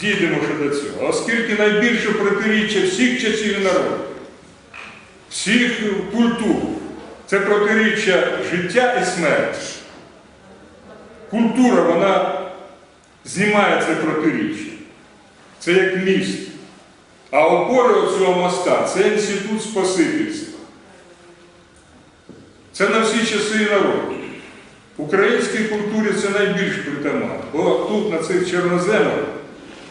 дійдемо ще до цього. Оскільки найбільше протиріччя всіх часів і народів, всіх культур, це протиріччя життя і смерті. Культура, вона знімає це протиріччя. Це як міст. А опора цього моста це інститут спасительства. Це на всі часи і народи. Українській культурі це найбільш притаманно. Бо тут, на цих чорноземах,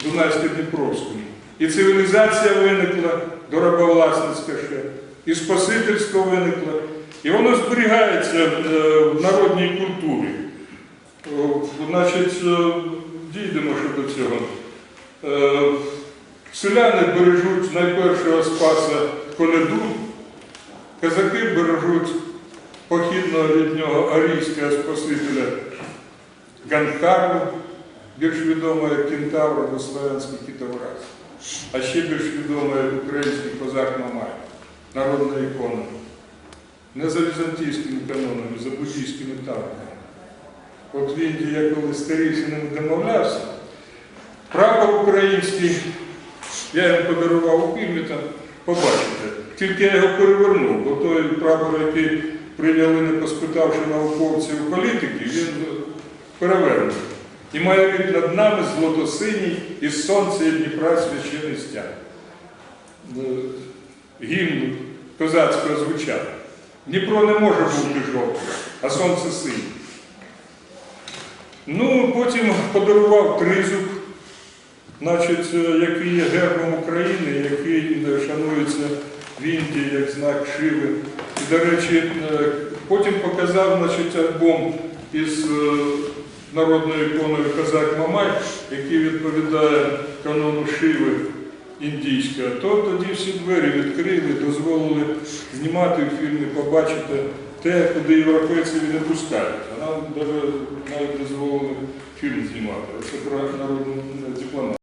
Дунайсько-Дніпровському, і цивілізація виникла, доробовласницька ще, і спасительство виникло. І воно зберігається е, в народній культурі. Значить, е, дійдемо ще до цього. Е, Селяни бережуть найпершого спаса коляду, казаки бережуть похідного від нього арійського спасителя Ганхару, більш відомого як Кентавр або Славянський кітовраз, а ще більш відомий як український козак Мамай, народна ікона. Не за візантійськими канонами, за буддійськими танками. От в Індії я коли старіший ним домовлявся, прапор український, я їм подарував у фільмі, там побачите. Тільки я його перевернув, бо той прапор, який прийняли, не поспитавши науковців політиків, він перевернутий. І має від над нами злото-синій із сонця і Дніпра священий стяг. Е, Гімн козацького звучання. Дніпро не може бути жовтим, а сонце синє. Ну, потім подарував тризуб, значить, е, який є гербом України, який е, шанується в Індії як знак Шиви. І, до речі, потім показав значить, альбом із народною іконою Казак Мамай, який відповідає канону Шиви індійського. То тоді всі двері відкрили, дозволили знімати фільми, побачити те, куди європейці не пускають. А нам навіть дозволили фільм знімати. Це про народну